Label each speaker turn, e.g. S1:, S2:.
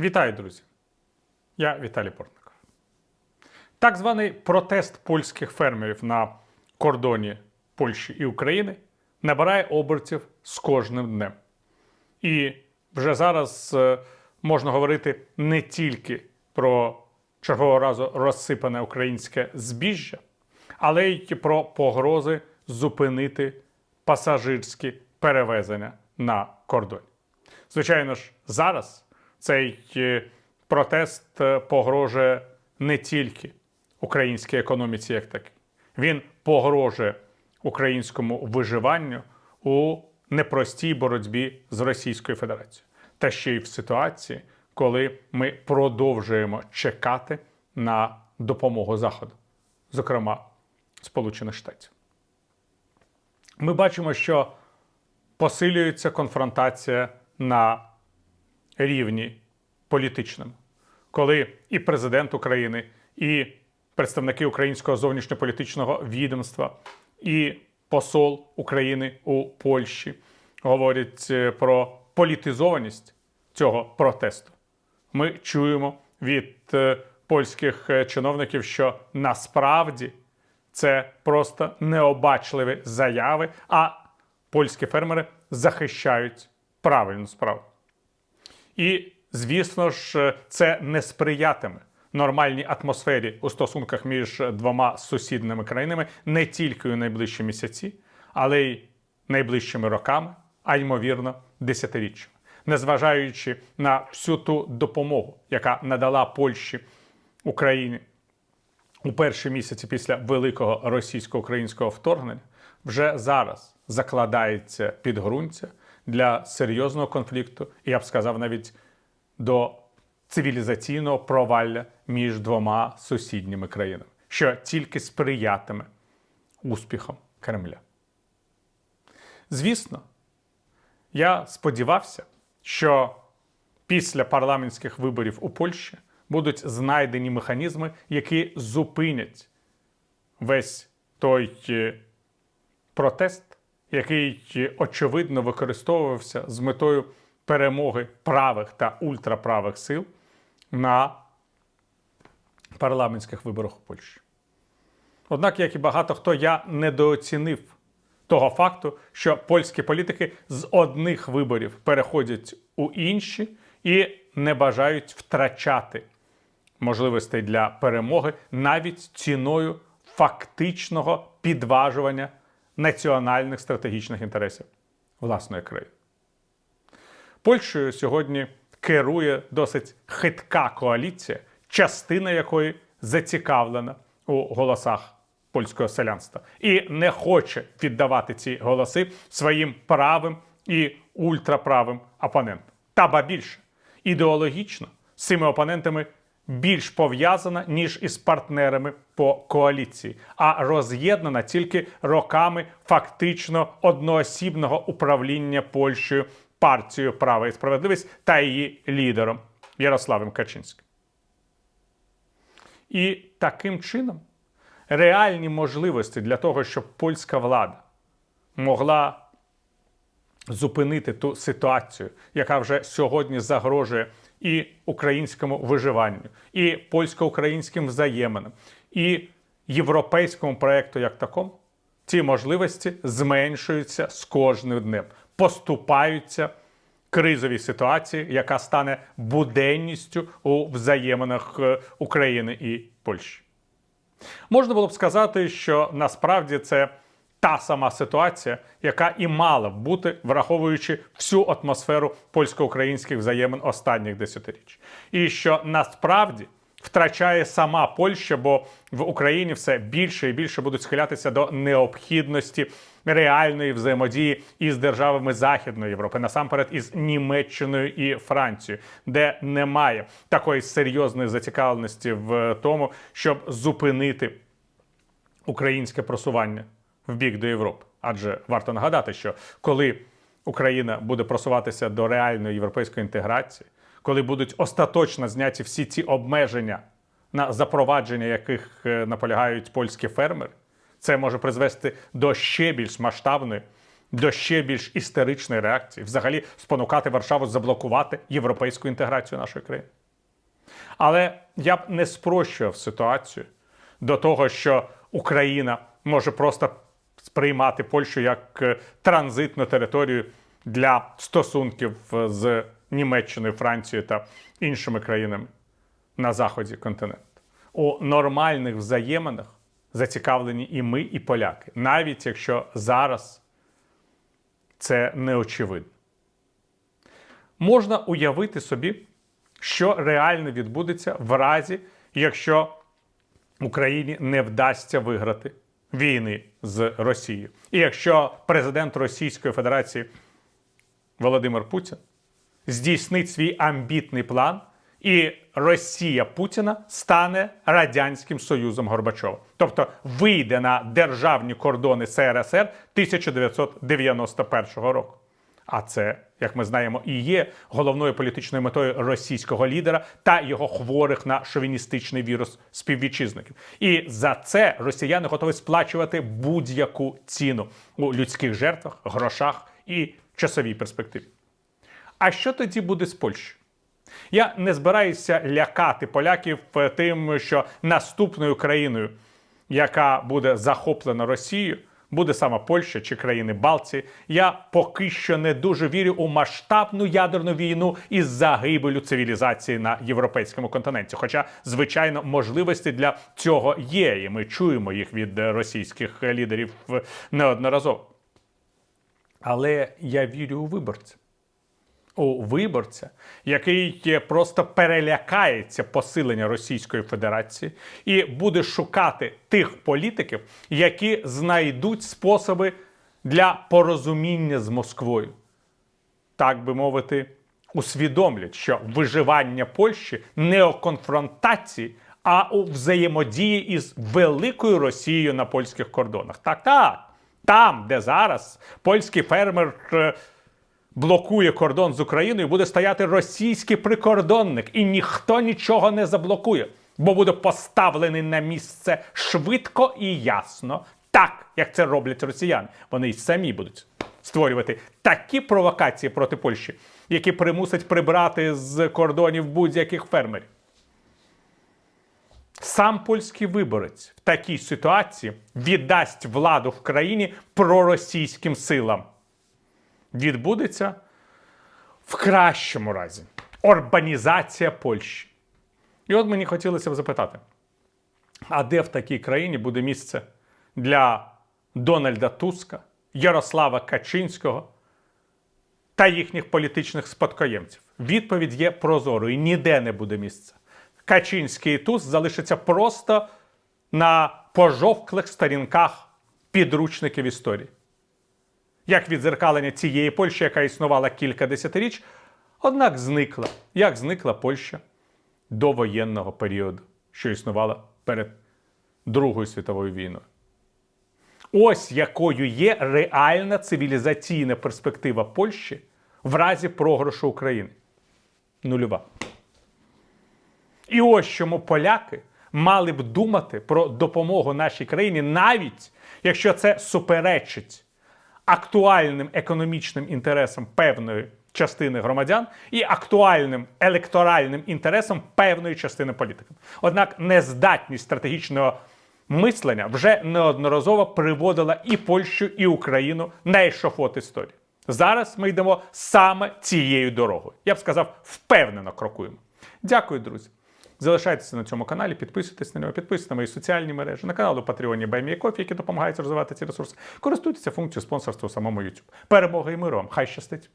S1: Вітаю, друзі! Я Віталій Портников. Так званий протест польських фермерів на кордоні Польщі і України набирає обертів з кожним днем. І вже зараз е, можна говорити не тільки про чергового разу розсипане українське збіжжя, але й про погрози зупинити пасажирські перевезення на кордоні. Звичайно ж, зараз цей е, протест е, погрожує не тільки українській економіці, як такій. Він погрожує українському виживанню у непростій боротьбі з Російською Федерацією, та ще й в ситуації, коли ми продовжуємо чекати на допомогу Заходу, зокрема Сполучених Штатів. Ми бачимо, що посилюється конфронтація на рівні політичному, коли і президент України, і представники українського зовнішньополітичного відомства, і посол України у Польщі говорять е, про політизованість цього протесту. Ми чуємо від е, польських е, чиновників, що насправді це просто необачливі заяви, а польські фермери захищають правильну справу. І, звісно ж, це не сприятиме нормальній атмосфері у стосунках між двома сусідними країнами не тільки у найближчі місяці, але й найближчими роками, а ймовірно, десятиріччями. Незважаючи на всю ту допомогу, яка надала Польщі Україні у перші місяці після великого російсько-українського вторгнення, вже зараз закладається підґрунтя для серйозного конфлікту, і я б сказав навіть до цивілізаційного провалля між двома сусідніми країнами, що тільки сприятиме успіхам Кремля. Звісно, я сподівався, що після парламентських виборів у Польщі будуть знайдені механізми, які зупинять весь той е, протест, який очевидно використовувався з метою перемоги правих та ультраправих сил на парламентських виборах у Польщі. Однак, як і багато хто, я недооцінив того факту, що польські політики з одних виборів переходять у інші і не бажають втрачати можливостей для перемоги навіть ціною фактичного підважування національних стратегічних інтересів власної країни. Польщею сьогодні керує досить хитка коаліція, частина якої зацікавлена у голосах польського селянства і не хоче віддавати ці голоси своїм правим і ультраправим опонентам. Та ба більше ідеологічно з цими опонентами більш пов'язана, ніж із партнерами по коаліції, а роз'єднана тільки роками фактично одноосібного управління Польщею партією Права і справедливість та її лідером Ярославом Качинським. І таким чином реальні можливості для того, щоб польська влада могла зупинити ту ситуацію, яка вже сьогодні загрожує і українському виживанню, і польсько-українським взаєминам, і європейському проєкту як такому, ці можливості зменшуються з кожним днем, поступаються кризовій ситуації, яка стане буденністю у взаєминах е, України і Польщі. Можна було б сказати, що насправді це та сама ситуація, яка і мала б бути, враховуючи всю атмосферу польсько-українських взаємин останніх десятиріч. І що насправді втрачає сама Польща, бо в Україні все більше і більше будуть схилятися до необхідності реальної взаємодії із державами Західної Європи, насамперед із Німеччиною і Францією, де немає такої серйозної зацікавленості в тому, щоб зупинити українське просування в бік до Європи. Адже варто нагадати, що коли Україна буде просуватися до реальної європейської інтеграції, коли будуть остаточно зняті всі ці обмеження, на запровадження яких е, наполягають польські фермери, це може призвести до ще більш масштабної до ще більш істеричної реакції, взагалі спонукати Варшаву заблокувати європейську інтеграцію нашої країни. Але я б не спрощував ситуацію до того, що Україна може просто сприймати Польщу як е, транзитну територію для стосунків е, з Німеччиною, Францією та іншими країнами на заході континенту. У нормальних взаєминах зацікавлені і ми, і поляки, навіть якщо зараз це не очевидно. Можна уявити собі, що реально відбудеться в разі, якщо Україні не вдасться виграти війни з Росією. І якщо президент Російської Федерації Володимир Путін здійснить свій амбітний план, і Росія Путіна стане Радянським Союзом Горбачова, тобто вийде на державні кордони СРСР 1991 року. А це, як ми знаємо, і є головною політичною метою російського лідера та його хворих на шовіністичний вірус співвітчизників. І за це росіяни готові сплачувати будь-яку ціну у людських жертвах, грошах і часовій перспективі. А що тоді буде з Польщею? Я не збираюся лякати поляків е, тим, що наступною країною, яка буде захоплена Росією, буде саме Польща чи країни Балтії. Я поки що не дуже вірю у масштабну ядерну війну із загибелю цивілізації на європейському континенті. Хоча, звичайно, можливості для цього є, і ми чуємо їх від російських лідерів неодноразово. Але я вірю у виборців у виборця, який просто перелякається посилення Російської Федерації і буде шукати тих політиків, які знайдуть способи для порозуміння з Москвою, так би мовити, усвідомлять, що виживання Польщі не у конфронтації, а у взаємодії із великою Росією на польських кордонах. Так, так, там, де зараз польський фермер. Блокує кордон з Україною, буде стояти російський прикордонник, і ніхто нічого не заблокує, бо буде поставлений на місце швидко і ясно, так як це роблять росіяни. Вони й самі будуть створювати такі провокації проти Польщі, які примусять прибрати з кордонів будь-яких фермерів. Сам польський виборець в такій ситуації віддасть владу в країні проросійським силам відбудеться в кращому разі урбанізація Польщі. І от мені хотілося б запитати: а де в такій країні буде місце для Дональда Туска, Ярослава Качинського та їхніх політичних спадкоємців? Відповідь є прозорою: ніде не буде місця. Качинський і Туsk залишаться просто на пожовклих сторінках підручників історії як відзеркалення цієї Польщі, яка існувала кілька десятиріч, однак зникла, як зникла Польща до воєнного періоду, що існувала перед Другою світовою війною. Ось якою є реальна цивілізаційна перспектива Польщі в разі програшу України. Нульова. І ось чому поляки мали б думати про допомогу нашій країні, навіть якщо це суперечить актуальним економічним інтересам певної частини громадян і актуальним електоральним інтересам певної частини політиків. Однак нездатність стратегічного мислення вже неодноразово приводила і Польщу, і Україну на ешофот історії. Зараз ми йдемо саме цією дорогою. Я б сказав, впевнено крокуємо. Дякую, друзі. Залишайтеся на цьому каналі, підписуйтесь на нього, підписуйтесь на мої соціальні мережі, на канал у Патреоні BuyMeACoffee, які допомагають розвивати ці ресурси. Користуйтеся функцією спонсорства у самому YouTube. Перемоги і миру вам! Хай щастить!